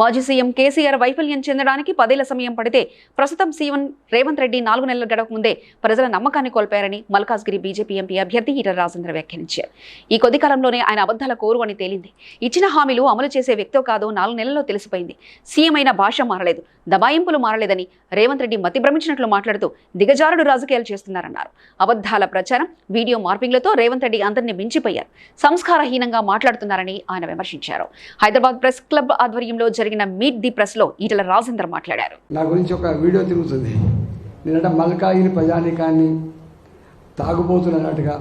మాజీ సీఎం కేసీఆర్ వైఫల్యం చెందడానికి పదేళ్ళ సమయం పడితే ప్రస్తుతం సీఎం రేవంత్ రెడ్డి నాలుగు నెలల గడవక ముందే ప్రజల నమ్మకాన్ని కోల్పోయారని మల్కాజ్గిరి బీజేపీ ఎంపీ అభ్యర్థి ఈటల రాజేంద్ర వ్యాఖ్యానించారు. ఈ కొద్ది కాలంలోనే ఆయన అబద్ధాల కోరు అని తేలింది. ఇచ్చిన హామీలు అమలు చేసే వ్యక్తో కాదో నాలుగు నెలల్లో తెలిసిపోయింది. సీఎం అయిన భాష మారలేదు దబాయింపులు మారలేదని రేవంత్ రెడ్డి మతి భ్రమించినట్లు మాట్లాడుతూ దిగజారుడు రాజకీయాలు చేస్తున్నారన్నారు. అబద్ధాల ప్రచారం వీడియో మార్పింగ్లతో రేవంత్ రెడ్డి అందరినీ మించిపోయారు. సంస్కారహీనంగా మాట్లాడుతున్నారని ఆయన విమర్శించారు. హైదరాబాద్ ప్రెస్ క్లబ్ ఆధ్వర్యంలో జరిగిన మీట్ ది ప్రెస్లో ఈటల రాజేందర్ మాట్లాడారు. నా గురించి ఒక వీడియో తిరుగుతుంది. నేనట మల్కాయిని ప్రజానికాన్ని తాగుబోతున్నట్టుగా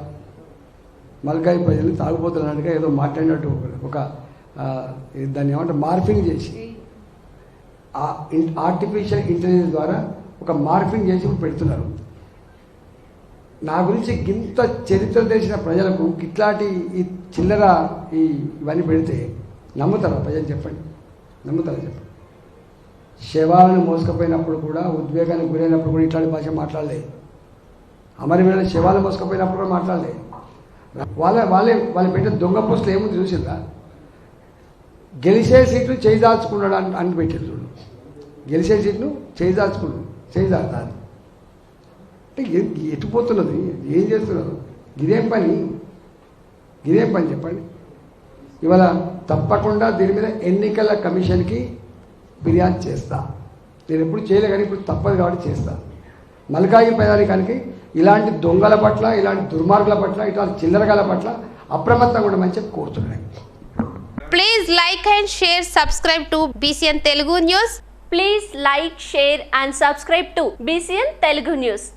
మల్కాయి ప్రజలు తాగుబోతున్నట్టుగా ఏదో మాట్లాడినట్టు ఒక దాన్ని ఏమంటే మార్ఫింగ్ చేసి ఆర్టిఫిషియల్ ఇంటెలిజెన్స్ ద్వారా ఒక మార్ఫింగ్ చేసి పెడుతున్నారు. నా గురించి ఇంత చరిత్ర తెలిసిన ప్రజలకు ఇట్లాంటి ఈ చిల్లర ఈ ఇవన్నీ పెడితే నమ్ముతారా ప్రజలు చెప్పండి? నమ్ముతారా చెప్పండి శవాలను మోసుకపోయినప్పుడు కూడా ఉద్వేగానికి గురైనప్పుడు కూడా ఇట్లాంటి భాష మాట్లాడలే. అమరవీరుల శవాలు మోసుకుపోయినప్పుడు కూడా మాట్లాడలే. వాళ్ళ వాళ్ళే వాళ్ళు పెట్టిన దొంగ పోస్టులు ఏముంది చూసిందా? గెలిచే సీట్లు చేయిదాల్చుకున్నాడు అని అని పెట్టారు చూడు. గెలిచే సీట్లు చేయిదాల్చుకున్నాడు చేయిదాల్చాలి అంటే ఎటు పోతున్నది? ఏం చేస్తున్నారు? ఇదేం పని? ఇదేం పని చెప్పండి. ఇవాళ తప్పకుండా దీని మీద ఎన్నికల కమిషన్కి ఫిర్యాదు చేస్తా. నేను ఎప్పుడు చేయలే కానీ ఇప్పుడు తప్పదు కాబట్టి చేస్తా. మల్కాయి ప్రజానికానికి ఇలాంటి దొంగల పట్ల ఇలాంటి దుర్మార్గుల పట్ల ఇట్లాంటి చిల్లరగాల పట్ల అప్రమత్తంగా ఉండమని చెప్పి కోరుతున్నాను. Please like and share subscribe to BCN Telugu news please like share and subscribe to BCN Telugu news